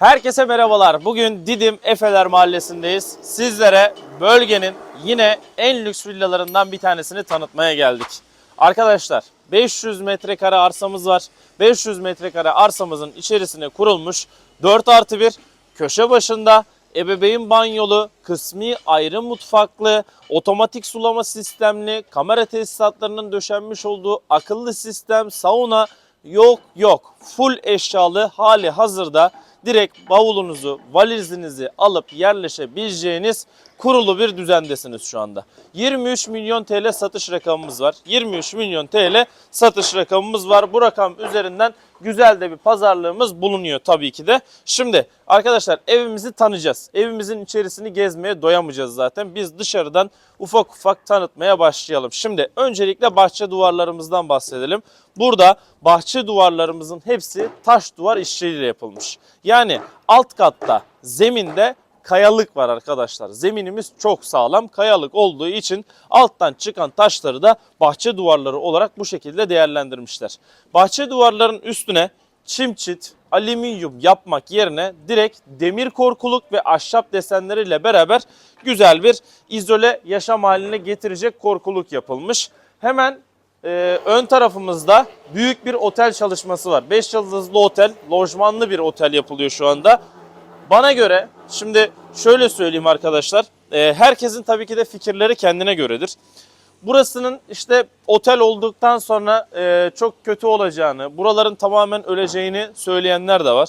Herkese merhabalar. Bugün Didim Efeler Mahallesi'ndeyiz. Sizlere bölgenin yine en lüks villalarından bir tanesini tanıtmaya geldik. Arkadaşlar 500 metrekare arsamız var. 500 metrekare arsamızın içerisine kurulmuş 4 artı 1 köşe başında ebeveyn banyolu, kısmi ayrı mutfaklı, otomatik sulama sistemli, kamera tesisatlarının döşenmiş olduğu akıllı sistem, sauna yok yok. Full eşyalı hali hazırda direkt bavulunuzu, valizinizi alıp yerleşebileceğiniz kurulu bir düzendesiniz şu anda. 23 milyon TL satış rakamımız var. 23 milyon TL satış rakamımız var. Bu rakam üzerinden güzel de bir pazarlığımız bulunuyor tabii ki de. Şimdi arkadaşlar evimizi tanıyacağız. Evimizin içerisini gezmeye doyamayacağız zaten. Biz dışarıdan ufak ufak tanıtmaya başlayalım. Şimdi öncelikle bahçe duvarlarımızdan bahsedelim. Burada bahçe duvarlarımızın hepsi taş duvar işçiliğiyle yapılmış. Yani alt katta zeminde kayalık var arkadaşlar. Zeminimiz çok sağlam kayalık olduğu için alttan çıkan taşları da bahçe duvarları olarak bu şekilde değerlendirmişler. Bahçe duvarların üstüne çim çit, alüminyum yapmak yerine direkt demir korkuluk ve ahşap desenleriyle beraber güzel bir izole yaşam haline getirecek korkuluk yapılmış. Hemen ee, ön tarafımızda büyük bir otel çalışması var. 5 yıldızlı otel, lojmanlı bir otel yapılıyor şu anda. Bana göre, şimdi şöyle söyleyeyim arkadaşlar, e, herkesin tabii ki de fikirleri kendine göredir. Burasının işte otel olduktan sonra e, çok kötü olacağını, buraların tamamen öleceğini söyleyenler de var.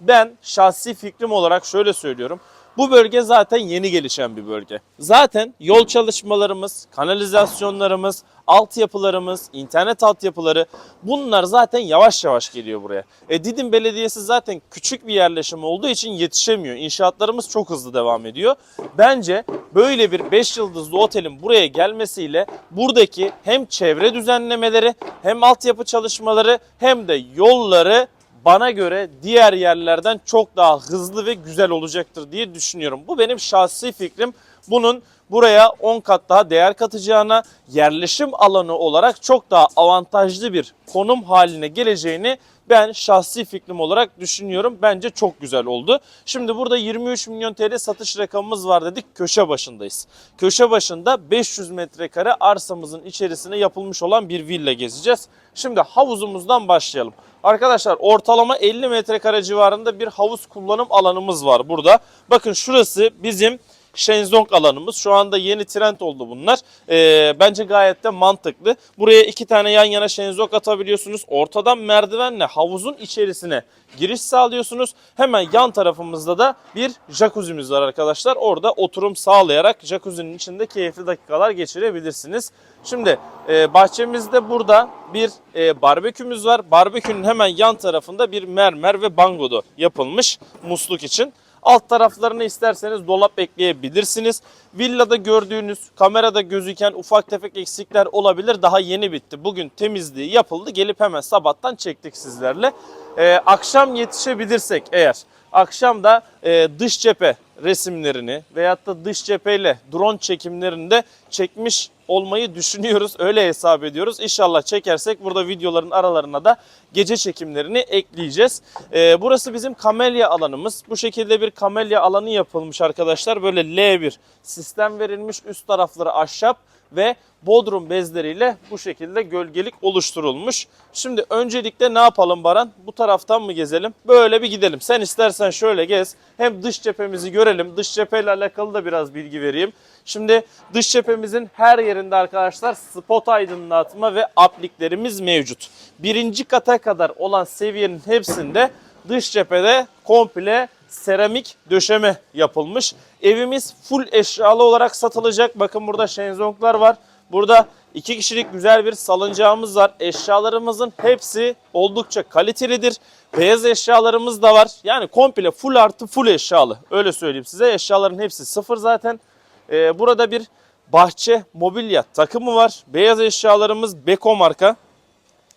Ben şahsi fikrim olarak şöyle söylüyorum. Bu bölge zaten yeni gelişen bir bölge. Zaten yol çalışmalarımız, kanalizasyonlarımız, altyapılarımız, internet altyapıları bunlar zaten yavaş yavaş geliyor buraya. E Didim Belediyesi zaten küçük bir yerleşim olduğu için yetişemiyor. İnşaatlarımız çok hızlı devam ediyor. Bence böyle bir 5 yıldızlı otelin buraya gelmesiyle buradaki hem çevre düzenlemeleri hem altyapı çalışmaları hem de yolları bana göre diğer yerlerden çok daha hızlı ve güzel olacaktır diye düşünüyorum. Bu benim şahsi fikrim. Bunun buraya 10 kat daha değer katacağına, yerleşim alanı olarak çok daha avantajlı bir konum haline geleceğini ben şahsi fikrim olarak düşünüyorum. Bence çok güzel oldu. Şimdi burada 23 milyon TL satış rakamımız var dedik. Köşe başındayız. Köşe başında 500 metrekare arsamızın içerisine yapılmış olan bir villa gezeceğiz. Şimdi havuzumuzdan başlayalım. Arkadaşlar ortalama 50 metrekare civarında bir havuz kullanım alanımız var burada. Bakın şurası bizim Shenzong alanımız. Şu anda yeni trend oldu bunlar. Ee, bence gayet de mantıklı. Buraya iki tane yan yana Shenzong atabiliyorsunuz. Ortadan merdivenle havuzun içerisine giriş sağlıyorsunuz. Hemen yan tarafımızda da bir jacuzzi'miz var arkadaşlar. Orada oturum sağlayarak jacuzzi'nin içinde keyifli dakikalar geçirebilirsiniz. Şimdi e, bahçemizde burada bir e, barbekümüz var. Barbekünün hemen yan tarafında bir mermer ve bangodo yapılmış musluk için. Alt taraflarını isterseniz dolap ekleyebilirsiniz. Villada gördüğünüz kamerada gözüken ufak tefek eksikler olabilir. Daha yeni bitti. Bugün temizliği yapıldı. Gelip hemen sabahtan çektik sizlerle. Ee, akşam yetişebilirsek eğer akşam da e, dış cephe resimlerini veyahut da dış cepheyle drone çekimlerini de çekmiş olmayı düşünüyoruz. Öyle hesap ediyoruz. İnşallah çekersek burada videoların aralarına da gece çekimlerini ekleyeceğiz. Ee, burası bizim kamelya alanımız. Bu şekilde bir kamelya alanı yapılmış arkadaşlar. Böyle L1 sistem verilmiş. Üst tarafları ahşap ve bodrum bezleriyle bu şekilde gölgelik oluşturulmuş. Şimdi öncelikle ne yapalım Baran? Bu taraftan mı gezelim? Böyle bir gidelim. Sen istersen şöyle gez. Hem dış cephemizi görelim. Dış cepheyle alakalı da biraz bilgi vereyim. Şimdi dış cephemizin her yerinde arkadaşlar spot aydınlatma ve apliklerimiz mevcut. Birinci kata kadar olan seviyenin hepsinde dış cephede komple seramik döşeme yapılmış. Evimiz full eşyalı olarak satılacak. Bakın burada şenzonglar var. Burada iki kişilik güzel bir salıncağımız var. Eşyalarımızın hepsi oldukça kalitelidir. Beyaz eşyalarımız da var. Yani komple full artı full eşyalı. Öyle söyleyeyim size. Eşyaların hepsi sıfır zaten. Ee, burada bir bahçe mobilya takımı var. Beyaz eşyalarımız Beko marka.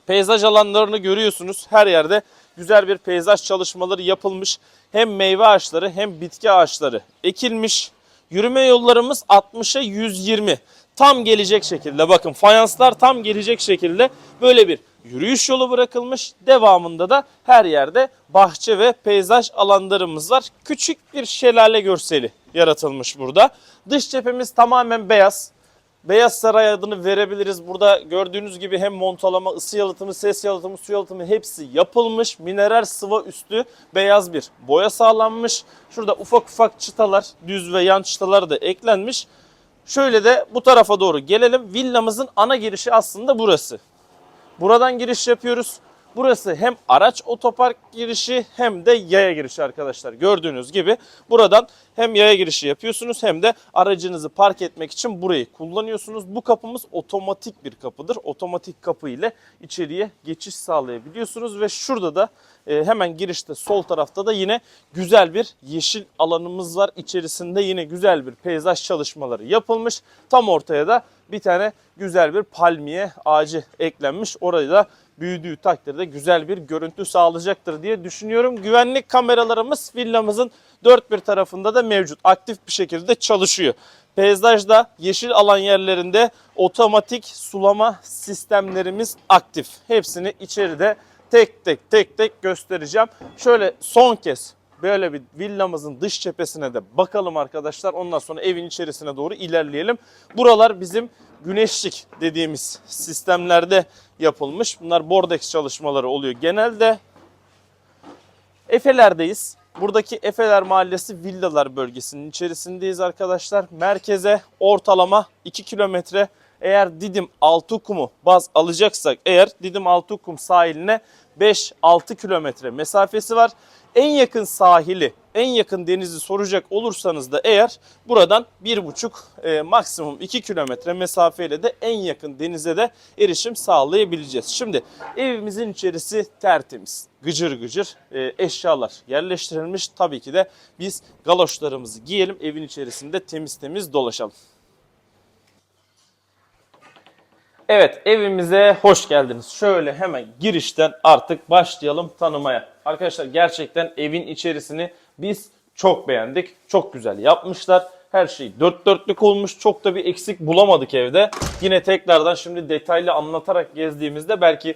Peyzaj alanlarını görüyorsunuz. Her yerde güzel bir peyzaj çalışmaları yapılmış. Hem meyve ağaçları hem bitki ağaçları ekilmiş. Yürüme yollarımız 60'a 120. Tam gelecek şekilde bakın fayanslar tam gelecek şekilde böyle bir yürüyüş yolu bırakılmış. Devamında da her yerde bahçe ve peyzaj alanlarımız var. Küçük bir şelale görseli yaratılmış burada. Dış cephemiz tamamen beyaz. Beyaz Saray adını verebiliriz. Burada gördüğünüz gibi hem montalama, ısı yalıtımı, ses yalıtımı, su yalıtımı hepsi yapılmış. Mineral sıva üstü beyaz bir boya sağlanmış. Şurada ufak ufak çıtalar, düz ve yan çıtalar da eklenmiş. Şöyle de bu tarafa doğru gelelim. Villamızın ana girişi aslında burası. Buradan giriş yapıyoruz. Burası hem araç otopark girişi hem de yaya girişi arkadaşlar. Gördüğünüz gibi buradan hem yaya girişi yapıyorsunuz hem de aracınızı park etmek için burayı kullanıyorsunuz. Bu kapımız otomatik bir kapıdır. Otomatik kapı ile içeriye geçiş sağlayabiliyorsunuz ve şurada da e, hemen girişte sol tarafta da yine güzel bir yeşil alanımız var. İçerisinde yine güzel bir peyzaj çalışmaları yapılmış. Tam ortaya da bir tane güzel bir palmiye ağacı eklenmiş. Orayı da büyüdüğü takdirde güzel bir görüntü sağlayacaktır diye düşünüyorum. Güvenlik kameralarımız villamızın dört bir tarafında da mevcut. Aktif bir şekilde çalışıyor. Peyzajda yeşil alan yerlerinde otomatik sulama sistemlerimiz aktif. Hepsini içeride tek tek tek tek göstereceğim. Şöyle son kez böyle bir villamızın dış cephesine de bakalım arkadaşlar. Ondan sonra evin içerisine doğru ilerleyelim. Buralar bizim güneşlik dediğimiz sistemlerde yapılmış. Bunlar bordex çalışmaları oluyor. Genelde Efeler'deyiz. Buradaki Efeler Mahallesi villalar bölgesinin içerisindeyiz arkadaşlar. Merkeze ortalama 2 kilometre eğer Didim Altıkum'u baz alacaksak eğer Didim Altıkum sahiline 5-6 kilometre mesafesi var. En yakın sahili, en yakın denizi soracak olursanız da eğer buradan 1,5 e, maksimum 2 kilometre mesafeyle de en yakın denize de erişim sağlayabileceğiz. Şimdi evimizin içerisi tertemiz, gıcır gıcır e, eşyalar yerleştirilmiş. Tabii ki de biz galoşlarımızı giyelim, evin içerisinde temiz temiz dolaşalım. Evet evimize hoş geldiniz. Şöyle hemen girişten artık başlayalım tanımaya. Arkadaşlar gerçekten evin içerisini biz çok beğendik. Çok güzel yapmışlar. Her şey dört dörtlük olmuş. Çok da bir eksik bulamadık evde. Yine tekrardan şimdi detaylı anlatarak gezdiğimizde belki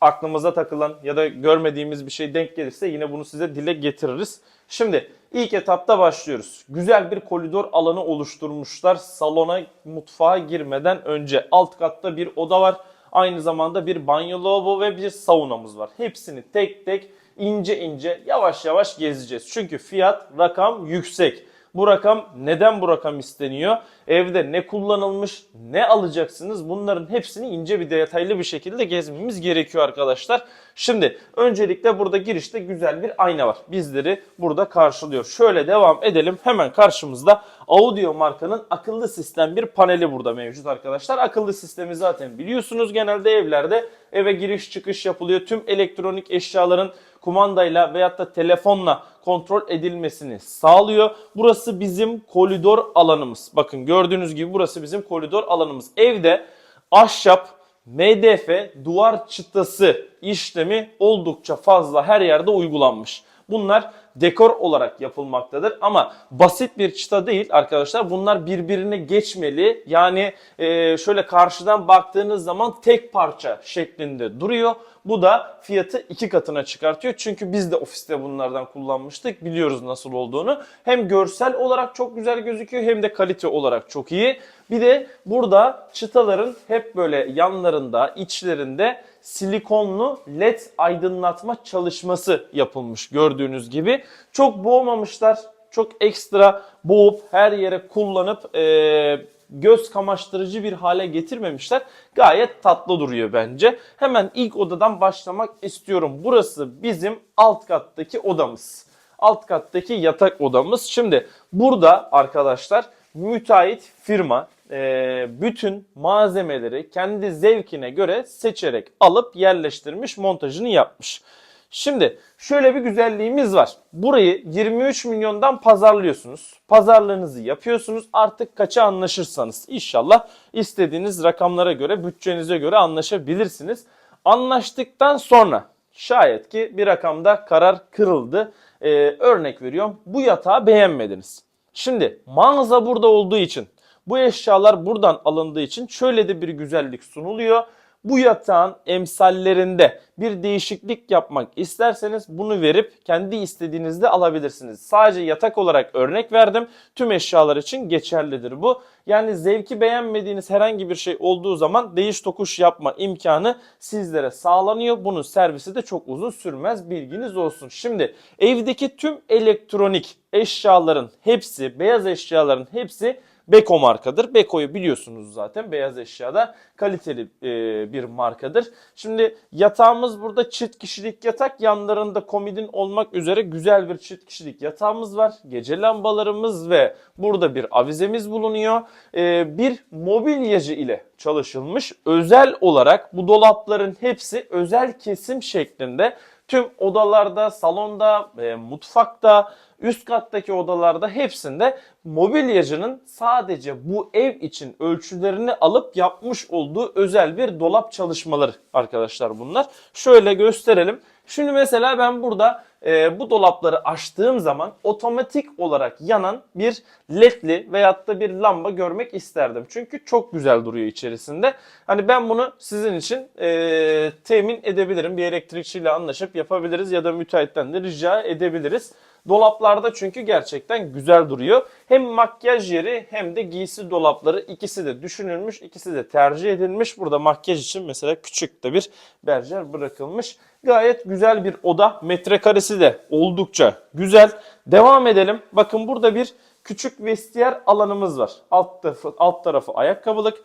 aklımıza takılan ya da görmediğimiz bir şey denk gelirse yine bunu size dile getiririz. Şimdi ilk etapta başlıyoruz. Güzel bir koridor alanı oluşturmuşlar. Salona, mutfağa girmeden önce alt katta bir oda var. Aynı zamanda bir banyo lavabo ve bir saunamız var. Hepsini tek tek ince ince yavaş yavaş gezeceğiz. Çünkü fiyat rakam yüksek. Bu rakam neden bu rakam isteniyor? Evde ne kullanılmış, ne alacaksınız? Bunların hepsini ince bir detaylı bir şekilde gezmemiz gerekiyor arkadaşlar. Şimdi öncelikle burada girişte güzel bir ayna var. Bizleri burada karşılıyor. Şöyle devam edelim. Hemen karşımızda Audio markanın akıllı sistem bir paneli burada mevcut arkadaşlar. Akıllı sistemi zaten biliyorsunuz genelde evlerde eve giriş çıkış yapılıyor. Tüm elektronik eşyaların kumandayla veyahut da telefonla kontrol edilmesini sağlıyor. Burası bizim koridor alanımız. Bakın gördüğünüz gibi burası bizim koridor alanımız. Evde ahşap, MDF, duvar çıtası işlemi oldukça fazla her yerde uygulanmış. Bunlar dekor olarak yapılmaktadır ama basit bir çıta değil arkadaşlar. Bunlar birbirine geçmeli. Yani e, şöyle karşıdan baktığınız zaman tek parça şeklinde duruyor. Bu da fiyatı iki katına çıkartıyor. Çünkü biz de ofiste bunlardan kullanmıştık. Biliyoruz nasıl olduğunu. Hem görsel olarak çok güzel gözüküyor hem de kalite olarak çok iyi. Bir de burada çıtaların hep böyle yanlarında, içlerinde silikonlu led aydınlatma çalışması yapılmış gördüğünüz gibi. Çok boğmamışlar. Çok ekstra boğup her yere kullanıp e, göz kamaştırıcı bir hale getirmemişler. Gayet tatlı duruyor bence. Hemen ilk odadan başlamak istiyorum. Burası bizim alt kattaki odamız. Alt kattaki yatak odamız. Şimdi burada arkadaşlar müteahhit firma e, bütün malzemeleri kendi zevkine göre seçerek alıp yerleştirmiş montajını yapmış. Şimdi şöyle bir güzelliğimiz var. Burayı 23 milyondan pazarlıyorsunuz. Pazarlığınızı yapıyorsunuz. Artık kaça anlaşırsanız inşallah istediğiniz rakamlara göre, bütçenize göre anlaşabilirsiniz. Anlaştıktan sonra şayet ki bir rakamda karar kırıldı. Ee, örnek veriyorum bu yatağı beğenmediniz. Şimdi mağaza burada olduğu için bu eşyalar buradan alındığı için şöyle de bir güzellik sunuluyor. Bu yatağın emsallerinde bir değişiklik yapmak isterseniz bunu verip kendi istediğinizde alabilirsiniz. Sadece yatak olarak örnek verdim. Tüm eşyalar için geçerlidir bu. Yani zevki beğenmediğiniz herhangi bir şey olduğu zaman değiş tokuş yapma imkanı sizlere sağlanıyor. Bunun servisi de çok uzun sürmez bilginiz olsun. Şimdi evdeki tüm elektronik eşyaların hepsi, beyaz eşyaların hepsi Beko markadır. Beko'yu biliyorsunuz zaten beyaz eşyada kaliteli e, bir markadır. Şimdi yatağımız burada çift kişilik yatak. Yanlarında komodin olmak üzere güzel bir çift kişilik yatağımız var. Gece lambalarımız ve burada bir avizemiz bulunuyor. E, bir mobilyacı ile çalışılmış. Özel olarak bu dolapların hepsi özel kesim şeklinde tüm odalarda, salonda, e, mutfakta, üst kattaki odalarda hepsinde mobilyacının sadece bu ev için ölçülerini alıp yapmış olduğu özel bir dolap çalışmaları arkadaşlar bunlar. Şöyle gösterelim. Şimdi mesela ben burada e, bu dolapları açtığım zaman otomatik olarak yanan bir ledli veyahut da bir lamba görmek isterdim. Çünkü çok güzel duruyor içerisinde. Hani ben bunu sizin için e, temin edebilirim. Bir elektrikçiyle anlaşıp yapabiliriz ya da müteahhitten de rica edebiliriz. Dolaplarda çünkü gerçekten güzel duruyor. Hem makyaj yeri hem de giysi dolapları ikisi de düşünülmüş, ikisi de tercih edilmiş. Burada makyaj için mesela küçük de bir berjer bırakılmış. Gayet güzel bir oda. Metrekaresi de oldukça güzel. Devam edelim. Bakın burada bir küçük vestiyer alanımız var. Alt tarafı, alt tarafı ayakkabılık.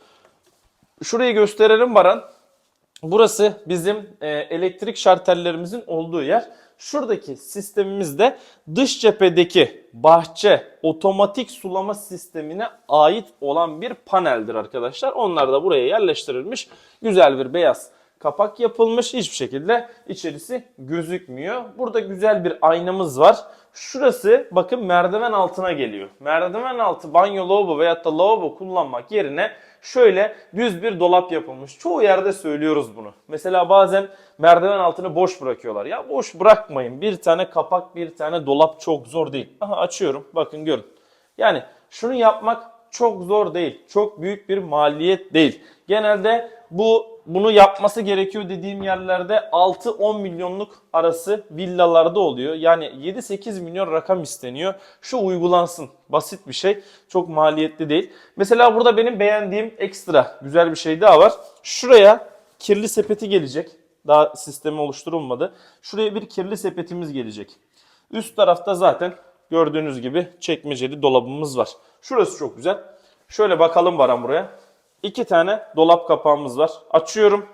Şurayı gösterelim Baran. Burası bizim e, elektrik şartellerimizin olduğu yer. Şuradaki sistemimizde dış cephedeki bahçe otomatik sulama sistemine ait olan bir paneldir arkadaşlar. Onlar da buraya yerleştirilmiş. Güzel bir beyaz kapak yapılmış. Hiçbir şekilde içerisi gözükmüyor. Burada güzel bir aynamız var. Şurası bakın merdiven altına geliyor. Merdiven altı banyo lavabo veyahut da lavabo kullanmak yerine şöyle düz bir dolap yapılmış. Çoğu yerde söylüyoruz bunu. Mesela bazen merdiven altını boş bırakıyorlar. Ya boş bırakmayın. Bir tane kapak, bir tane dolap çok zor değil. Aha açıyorum. Bakın görün. Yani şunu yapmak çok zor değil. Çok büyük bir maliyet değil. Genelde bu bunu yapması gerekiyor dediğim yerlerde 6-10 milyonluk arası villalarda oluyor. Yani 7-8 milyon rakam isteniyor. Şu uygulansın. Basit bir şey. Çok maliyetli değil. Mesela burada benim beğendiğim ekstra güzel bir şey daha var. Şuraya kirli sepeti gelecek. Daha sistemi oluşturulmadı. Şuraya bir kirli sepetimiz gelecek. Üst tarafta zaten gördüğünüz gibi çekmeceli dolabımız var. Şurası çok güzel. Şöyle bakalım Baran buraya. İki tane dolap kapağımız var. Açıyorum.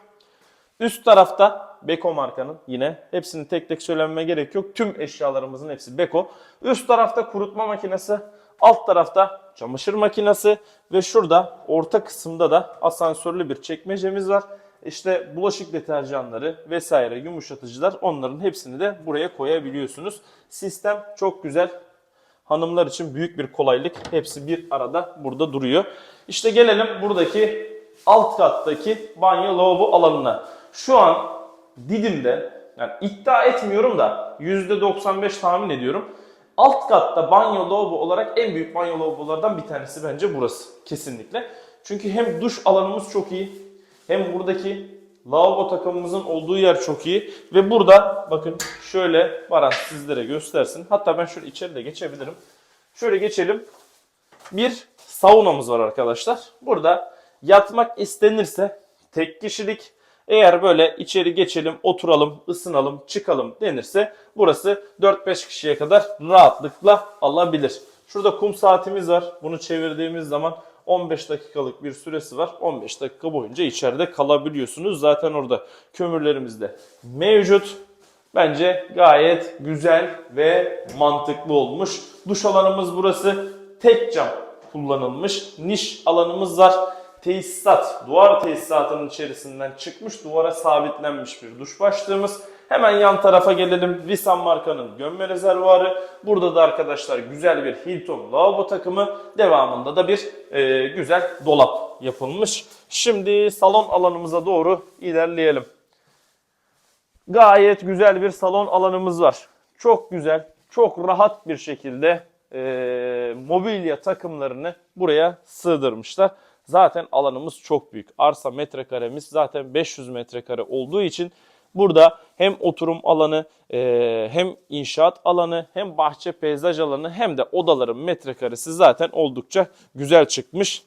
Üst tarafta Beko markanın yine hepsini tek tek söylememe gerek yok. Tüm eşyalarımızın hepsi Beko. Üst tarafta kurutma makinesi, alt tarafta çamaşır makinesi ve şurada orta kısımda da asansörlü bir çekmecemiz var. İşte bulaşık deterjanları vesaire yumuşatıcılar onların hepsini de buraya koyabiliyorsunuz. Sistem çok güzel. Hanımlar için büyük bir kolaylık. Hepsi bir arada burada duruyor. İşte gelelim buradaki alt kattaki banyo lavabo alanına. Şu an Didim'de yani iddia etmiyorum da %95 tahmin ediyorum. Alt katta banyo lavabo olarak en büyük banyo lavabolardan bir tanesi bence burası. Kesinlikle. Çünkü hem duş alanımız çok iyi hem buradaki lavabo takımımızın olduğu yer çok iyi. Ve burada bakın şöyle Baran sizlere göstersin. Hatta ben şöyle içeri de geçebilirim. Şöyle geçelim. Bir saunamız var arkadaşlar. Burada yatmak istenirse tek kişilik eğer böyle içeri geçelim, oturalım, ısınalım, çıkalım denirse burası 4-5 kişiye kadar rahatlıkla alabilir. Şurada kum saatimiz var. Bunu çevirdiğimiz zaman 15 dakikalık bir süresi var. 15 dakika boyunca içeride kalabiliyorsunuz. Zaten orada kömürlerimiz de mevcut. Bence gayet güzel ve mantıklı olmuş. Duş alanımız burası. Tek cam kullanılmış. Niş alanımız var. Tesisat, duvar tesisatının içerisinden çıkmış duvara sabitlenmiş bir duş başlığımız. Hemen yan tarafa gelelim. Visan markanın gömme rezervuarı. Burada da arkadaşlar güzel bir Hilton lavabo takımı. Devamında da bir e, güzel dolap yapılmış. Şimdi salon alanımıza doğru ilerleyelim. Gayet güzel bir salon alanımız var. Çok güzel, çok rahat bir şekilde e, mobilya takımlarını buraya sığdırmışlar. zaten alanımız çok büyük. Arsa metrekaremiz zaten 500 metrekare olduğu için burada hem oturum alanı e, hem inşaat alanı hem bahçe peyzaj alanı hem de odaların metrekaresi zaten oldukça güzel çıkmış.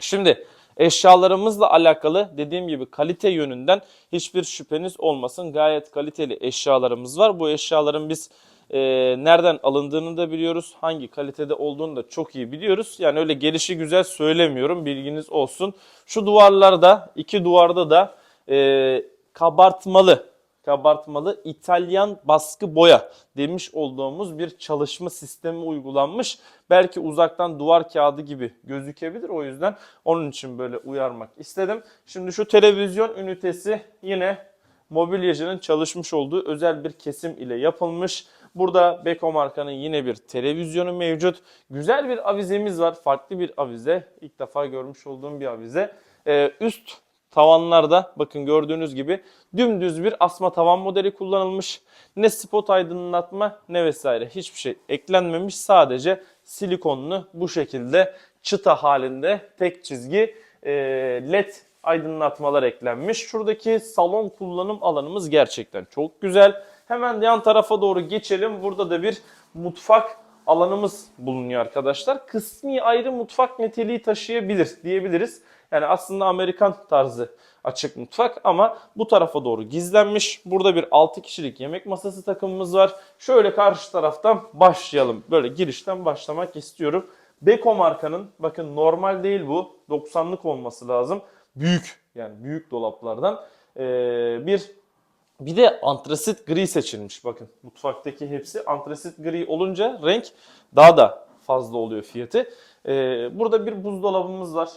Şimdi eşyalarımızla alakalı dediğim gibi kalite yönünden hiçbir şüpheniz olmasın. Gayet kaliteli eşyalarımız var. Bu eşyaların biz e, nereden alındığını da biliyoruz. Hangi kalitede olduğunu da çok iyi biliyoruz. Yani öyle gelişi güzel söylemiyorum. Bilginiz olsun. Şu duvarlarda, iki duvarda da e, kabartmalı kabartmalı İtalyan baskı boya demiş olduğumuz bir çalışma sistemi uygulanmış. Belki uzaktan duvar kağıdı gibi gözükebilir. O yüzden onun için böyle uyarmak istedim. Şimdi şu televizyon ünitesi yine mobilyacının çalışmış olduğu özel bir kesim ile yapılmış. Burada Beko markanın yine bir televizyonu mevcut. Güzel bir avizemiz var. Farklı bir avize. İlk defa görmüş olduğum bir avize. Ee, üst tavanlarda bakın gördüğünüz gibi dümdüz bir asma tavan modeli kullanılmış. Ne spot aydınlatma ne vesaire hiçbir şey eklenmemiş. Sadece silikonlu bu şekilde çıta halinde tek çizgi e, led aydınlatmalar eklenmiş. Şuradaki salon kullanım alanımız gerçekten çok güzel. Hemen yan tarafa doğru geçelim. Burada da bir mutfak alanımız bulunuyor arkadaşlar. Kısmi ayrı mutfak niteliği taşıyabilir diyebiliriz. Yani aslında Amerikan tarzı açık mutfak ama bu tarafa doğru gizlenmiş. Burada bir 6 kişilik yemek masası takımımız var. Şöyle karşı taraftan başlayalım. Böyle girişten başlamak istiyorum. Beko markanın bakın normal değil bu 90'lık olması lazım. Büyük yani büyük dolaplardan ee, bir bir de antrasit gri seçilmiş bakın. Mutfaktaki hepsi antrasit gri olunca renk daha da fazla oluyor fiyatı. Ee, burada bir buzdolabımız var.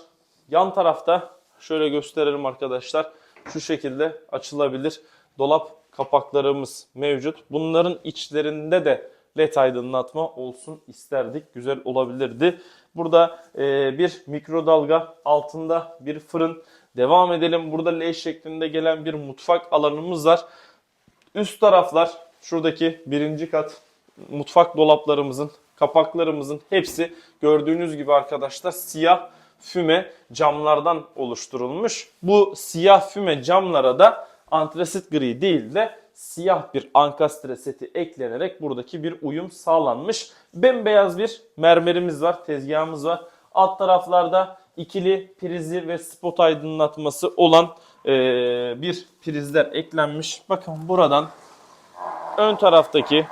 Yan tarafta şöyle gösterelim arkadaşlar. Şu şekilde açılabilir dolap kapaklarımız mevcut. Bunların içlerinde de led aydınlatma olsun isterdik. Güzel olabilirdi. Burada e, bir mikrodalga altında bir fırın. Devam edelim. Burada L şeklinde gelen bir mutfak alanımız var. Üst taraflar şuradaki birinci kat mutfak dolaplarımızın, kapaklarımızın hepsi gördüğünüz gibi arkadaşlar siyah füme camlardan oluşturulmuş. Bu siyah füme camlara da antrasit gri değil de siyah bir ankastre seti eklenerek buradaki bir uyum sağlanmış. Bembeyaz bir mermerimiz var, tezgahımız var. Alt taraflarda ikili prizi ve spot aydınlatması olan eee, bir prizler eklenmiş. Bakın buradan ön taraftaki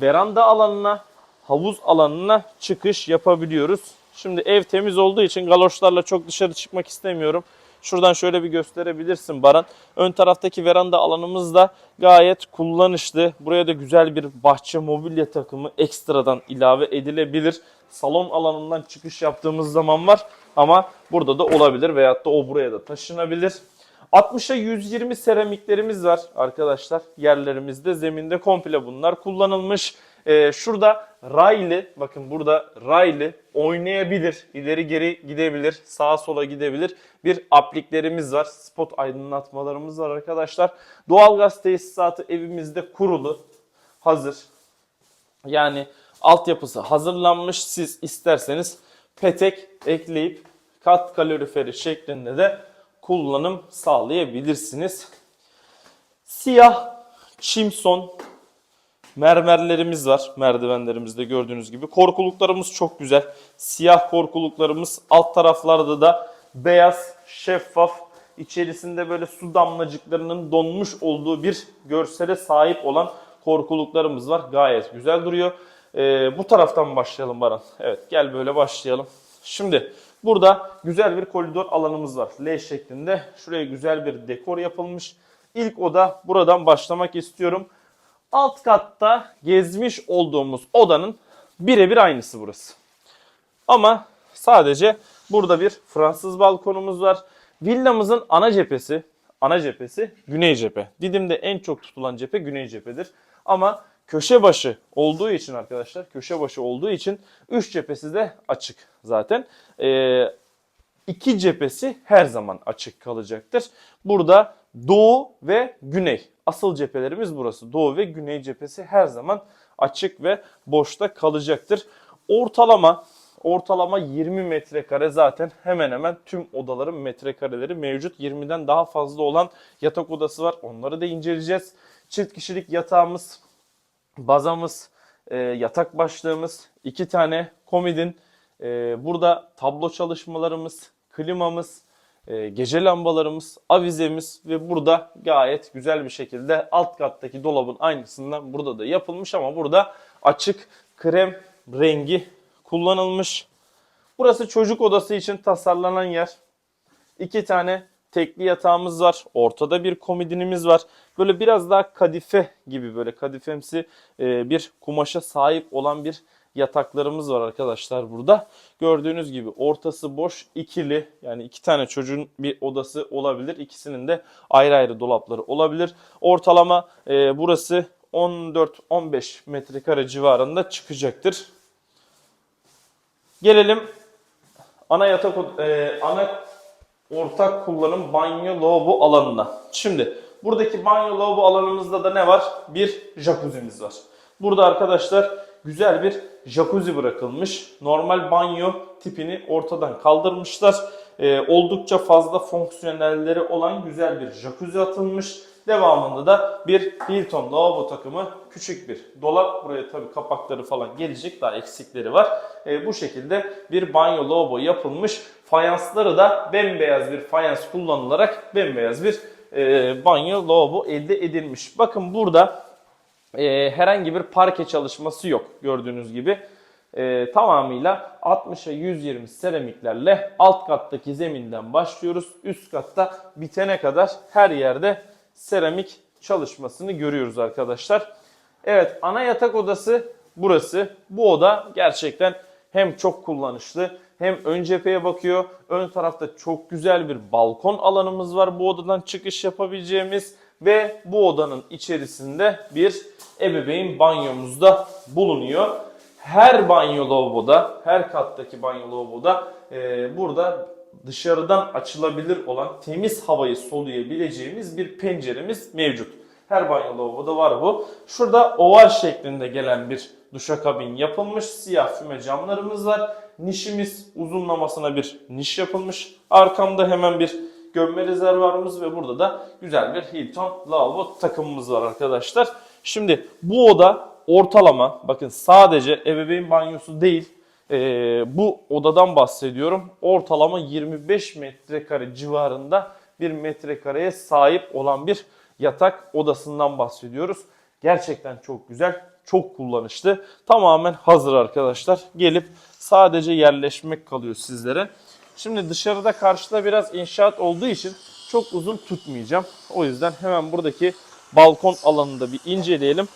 veranda alanına, havuz alanına çıkış yapabiliyoruz. Şimdi ev temiz olduğu için galoşlarla çok dışarı çıkmak istemiyorum. Şuradan şöyle bir gösterebilirsin Baran. Ön taraftaki veranda alanımız da gayet kullanışlı. Buraya da güzel bir bahçe mobilya takımı ekstradan ilave edilebilir. Salon alanından çıkış yaptığımız zaman var ama burada da olabilir veyahut da o buraya da taşınabilir. 60'a 120 seramiklerimiz var arkadaşlar. Yerlerimizde zeminde komple bunlar kullanılmış. Ee, şurada raylı bakın burada raylı oynayabilir. ileri geri gidebilir. Sağa sola gidebilir. Bir apliklerimiz var. Spot aydınlatmalarımız var arkadaşlar. Doğalgaz tesisatı evimizde kurulu. Hazır. Yani altyapısı hazırlanmış. Siz isterseniz petek ekleyip kat kaloriferi şeklinde de kullanım sağlayabilirsiniz. Siyah çimson mermerlerimiz var merdivenlerimizde gördüğünüz gibi. Korkuluklarımız çok güzel. Siyah korkuluklarımız alt taraflarda da beyaz şeffaf içerisinde böyle su damlacıklarının donmuş olduğu bir görsele sahip olan korkuluklarımız var. Gayet güzel duruyor. Ee, bu taraftan başlayalım Baran. Evet gel böyle başlayalım. Şimdi burada güzel bir koridor alanımız var. L şeklinde. Şuraya güzel bir dekor yapılmış. İlk oda buradan başlamak istiyorum. Alt katta gezmiş olduğumuz odanın birebir aynısı burası. Ama sadece burada bir Fransız balkonumuz var. Villamızın ana cephesi, ana cephesi güney cephe. Didim'de en çok tutulan cephe güney cephedir. Ama köşe başı olduğu için arkadaşlar, köşe başı olduğu için üç cephesi de açık zaten. Ee, iki cephesi her zaman açık kalacaktır. Burada doğu ve güney. Asıl cephelerimiz burası. Doğu ve güney cephesi her zaman açık ve boşta kalacaktır. Ortalama Ortalama 20 metrekare zaten hemen hemen tüm odaların metrekareleri mevcut. 20'den daha fazla olan yatak odası var. Onları da inceleyeceğiz. Çift kişilik yatağımız, bazamız, e, yatak başlığımız, iki tane komodin, e, burada tablo çalışmalarımız, klimamız, e, gece lambalarımız, avizemiz ve burada gayet güzel bir şekilde alt kattaki dolabın aynısından burada da yapılmış ama burada açık krem rengi kullanılmış. Burası çocuk odası için tasarlanan yer. İki tane tekli yatağımız var. Ortada bir komodinimiz var. Böyle biraz daha kadife gibi böyle kadifemsi e, bir kumaşa sahip olan bir yataklarımız var arkadaşlar burada. Gördüğünüz gibi ortası boş ikili yani iki tane çocuğun bir odası olabilir. İkisinin de ayrı ayrı dolapları olabilir. Ortalama e, burası 14-15 metrekare civarında çıkacaktır. Gelelim ana yatak e, ana ortak kullanım banyo lavabo alanına. Şimdi buradaki banyo lavabo alanımızda da ne var? Bir jacuzzi'miz var. Burada arkadaşlar güzel bir jacuzzi bırakılmış. Normal banyo tipini ortadan kaldırmışlar. Ee, oldukça fazla fonksiyonelleri olan güzel bir jacuzzi atılmış. Devamında da bir Hilton lavabo takımı küçük bir dolap. Buraya tabii kapakları falan gelecek. Daha eksikleri var. Ee, bu şekilde bir banyo lavabo yapılmış. Fayansları da bembeyaz bir fayans kullanılarak bembeyaz bir e, banyo lavabo elde edilmiş. Bakın burada e, herhangi bir parke çalışması yok gördüğünüz gibi. E, tamamıyla 60'a 120 seramiklerle alt kattaki zeminden başlıyoruz. Üst katta bitene kadar her yerde seramik çalışmasını görüyoruz arkadaşlar. Evet ana yatak odası burası. Bu oda gerçekten hem çok kullanışlı hem ön cepheye bakıyor. Ön tarafta çok güzel bir balkon alanımız var bu odadan çıkış yapabileceğimiz ve bu odanın içerisinde bir ebeveyn banyomuz da bulunuyor. Her banyo lavaboda, her kattaki banyo lavaboda e, burada dışarıdan açılabilir olan temiz havayı soluyabileceğimiz bir penceremiz mevcut. Her banyo lavaboda var bu. Şurada oval şeklinde gelen bir duşakabin yapılmış. Siyah füme camlarımız var. Nişimiz uzunlamasına bir niş yapılmış. Arkamda hemen bir gömme rezervuarımız ve burada da güzel bir Hilton lavabo takımımız var arkadaşlar. Şimdi bu oda ortalama bakın sadece ebeveyn banyosu değil ee, bu odadan bahsediyorum. Ortalama 25 metrekare civarında bir metrekareye sahip olan bir yatak odasından bahsediyoruz. Gerçekten çok güzel, çok kullanışlı. Tamamen hazır arkadaşlar. Gelip sadece yerleşmek kalıyor sizlere. Şimdi dışarıda karşıda biraz inşaat olduğu için çok uzun tutmayacağım. O yüzden hemen buradaki balkon alanında bir inceleyelim.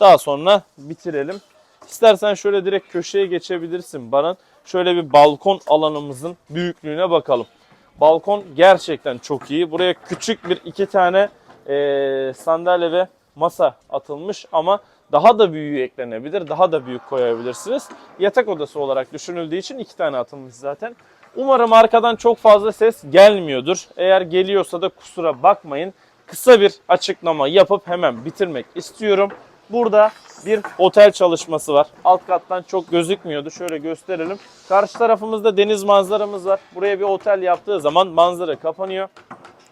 Daha sonra bitirelim. İstersen şöyle direkt köşeye geçebilirsin Baran. Şöyle bir balkon alanımızın büyüklüğüne bakalım. Balkon gerçekten çok iyi. Buraya küçük bir iki tane eee, sandalye ve masa atılmış ama daha da büyüğü eklenebilir. Daha da büyük koyabilirsiniz. Yatak odası olarak düşünüldüğü için iki tane atılmış zaten. Umarım arkadan çok fazla ses gelmiyordur. Eğer geliyorsa da kusura bakmayın. Kısa bir açıklama yapıp hemen bitirmek istiyorum. Burada bir otel çalışması var. Alt kattan çok gözükmüyordu. Şöyle gösterelim. Karşı tarafımızda deniz manzaramız var. Buraya bir otel yaptığı zaman manzara kapanıyor.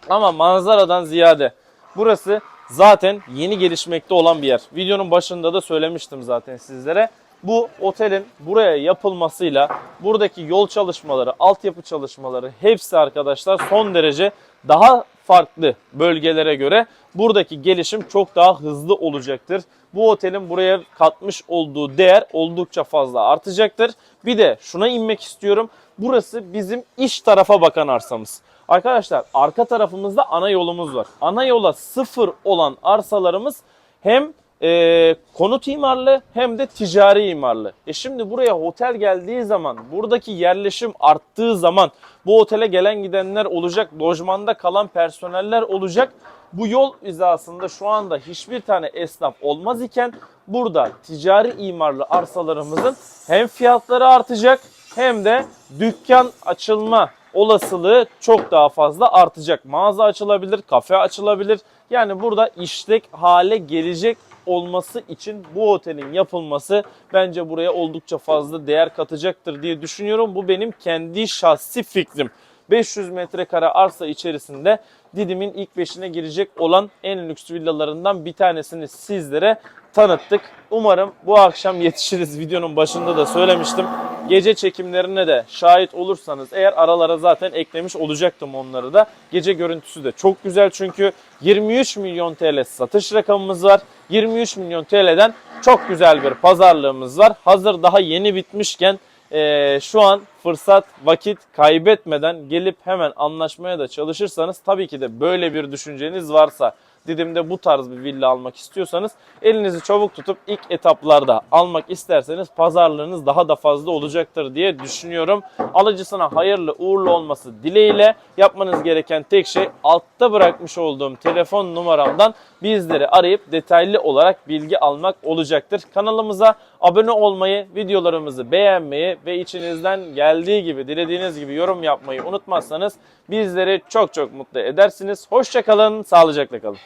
Ama manzaradan ziyade burası zaten yeni gelişmekte olan bir yer. Videonun başında da söylemiştim zaten sizlere. Bu otelin buraya yapılmasıyla buradaki yol çalışmaları, altyapı çalışmaları hepsi arkadaşlar son derece daha farklı bölgelere göre buradaki gelişim çok daha hızlı olacaktır. Bu otelin buraya katmış olduğu değer oldukça fazla artacaktır. Bir de şuna inmek istiyorum. Burası bizim iş tarafa bakan arsamız. Arkadaşlar arka tarafımızda ana yolumuz var. Ana yola sıfır olan arsalarımız hem e, konut imarlı hem de ticari imarlı. E şimdi buraya otel geldiği zaman, buradaki yerleşim arttığı zaman bu otele gelen gidenler olacak, lojmanda kalan personeller olacak. Bu yol hizasında şu anda hiçbir tane esnaf olmaz iken burada ticari imarlı arsalarımızın hem fiyatları artacak hem de dükkan açılma olasılığı çok daha fazla artacak. Mağaza açılabilir, kafe açılabilir. Yani burada işlek hale gelecek olması için bu otelin yapılması bence buraya oldukça fazla değer katacaktır diye düşünüyorum. Bu benim kendi şahsi fikrim. 500 metrekare arsa içerisinde Didim'in ilk beşine girecek olan en lüks villalarından bir tanesini sizlere tanıttık. Umarım bu akşam yetişiriz. Videonun başında da söylemiştim. Gece çekimlerine de şahit olursanız eğer aralara zaten eklemiş olacaktım onları da. Gece görüntüsü de çok güzel çünkü 23 milyon TL satış rakamımız var. 23 milyon TL'den çok güzel bir pazarlığımız var. Hazır daha yeni bitmişken ee, şu an fırsat, vakit kaybetmeden gelip hemen anlaşmaya da çalışırsanız tabii ki de böyle bir düşünceniz varsa Didim'de bu tarz bir villa almak istiyorsanız elinizi çabuk tutup ilk etaplarda almak isterseniz pazarlığınız daha da fazla olacaktır diye düşünüyorum. Alıcısına hayırlı uğurlu olması dileğiyle yapmanız gereken tek şey altta bırakmış olduğum telefon numaramdan bizleri arayıp detaylı olarak bilgi almak olacaktır. Kanalımıza abone olmayı, videolarımızı beğenmeyi ve içinizden geldiği gibi, dilediğiniz gibi yorum yapmayı unutmazsanız bizleri çok çok mutlu edersiniz. Hoşçakalın, sağlıcakla kalın.